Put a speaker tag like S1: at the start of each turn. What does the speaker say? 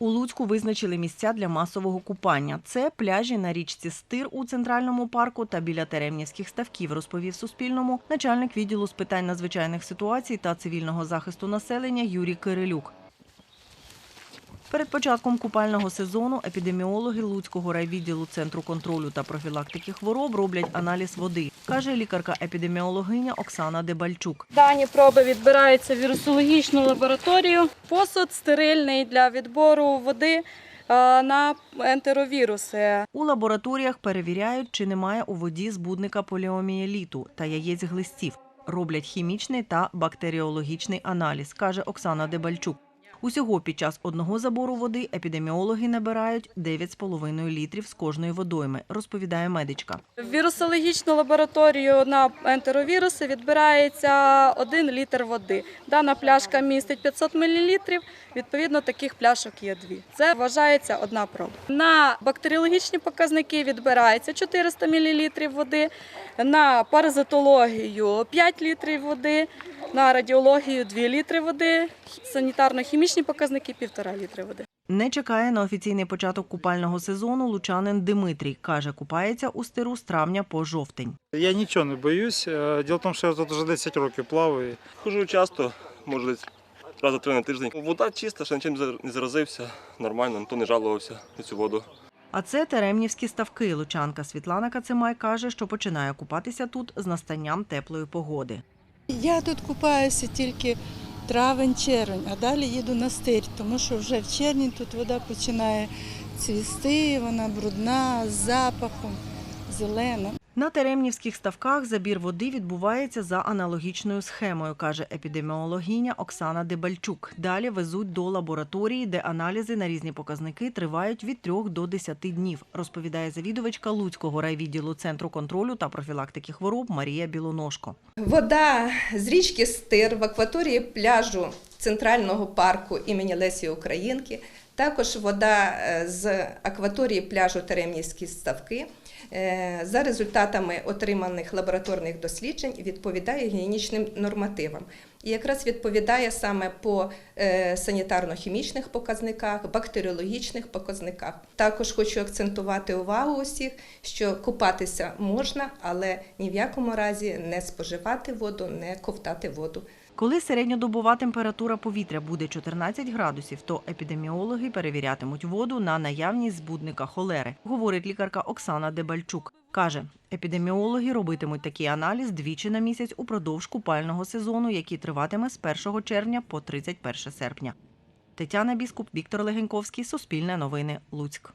S1: У Луцьку визначили місця для масового купання. Це пляжі на річці Стир у центральному парку та біля Теремнівських ставків, розповів Суспільному начальник відділу з питань надзвичайних ситуацій та цивільного захисту населення Юрій Кирилюк. Перед початком купального сезону епідеміологи Луцького райвідділу Центру контролю та профілактики хвороб роблять аналіз води, каже лікарка-епідеміологиня Оксана Дебальчук.
S2: Дані проби відбираються в вірусологічну лабораторію. Посуд стерильний для відбору води е, на ентеровіруси.
S1: У лабораторіях перевіряють, чи немає у воді збудника поліомієліту та яєць глистів. Роблять хімічний та бактеріологічний аналіз, каже Оксана Дебальчук. Усього під час одного забору води епідеміологи набирають 9,5 літрів з кожної водойми, розповідає медичка.
S2: В вірусологічну лабораторію на ентеровіруси відбирається 1 літр води. Дана пляшка містить 500 мл, відповідно таких пляшок є дві. Це вважається одна проба. На бактеріологічні показники відбирається 400 мл води, на паразитологію 5 літрів води, на радіологію 2 літри води, санітарно-хімічні показники 1,5 літри води.
S1: Не чекає на офіційний початок купального сезону лучанин Димитрій. Каже, купається у стиру з травня по жовтень.
S3: Я нічого не боюсь. Е, Діло в тому, що я тут вже 10 років плаваю.
S4: Хожу часто, може раз за три на тиждень. Вода чиста, ще нічим не заразився, нормально, ніхто не жалувався на цю воду.
S1: А це Теремнівські ставки. Лучанка Світлана Кацимай каже, що починає купатися тут з настанням теплої погоди.
S5: Я тут купаюся тільки травень-червень, а далі їду на стир, тому що вже в червні тут вода починає цвісти, вона брудна, з запахом, зелена.
S1: На Теремнівських ставках забір води відбувається за аналогічною схемою, каже епідеміологиня Оксана Дебальчук. Далі везуть до лабораторії, де аналізи на різні показники тривають від 3 до 10 днів, розповідає завідувачка Луцького райвідділу Центру контролю та профілактики хвороб Марія Білоножко.
S6: Вода з річки Стир в акваторії пляжу Центрального парку імені Лесі Українки. Також вода е, з акваторії пляжу Теремнівські ставки. е, За результатами отриманих лабораторних досліджень відповідає гігієнічним нормативам. І якраз відповідає саме по е, санітарно-хімічних показниках, бактеріологічних показниках. Також хочу акцентувати увагу усіх, що купатися можна, але ні в якому разі не споживати воду, не ковтати воду.
S1: Коли середньодобова температура повітря буде 14 градусів, то епідеміологи перевірятимуть воду на наявність збудника холери, говорить лікарка Оксана Дебальчук. Каже, епідеміологи робитимуть такий аналіз двічі на місяць упродовж купального сезону, який триватиме з 1 червня по 31 серпня. Тетяна Біскуп, Віктор Легеньковський, Суспільне новини, Луцьк.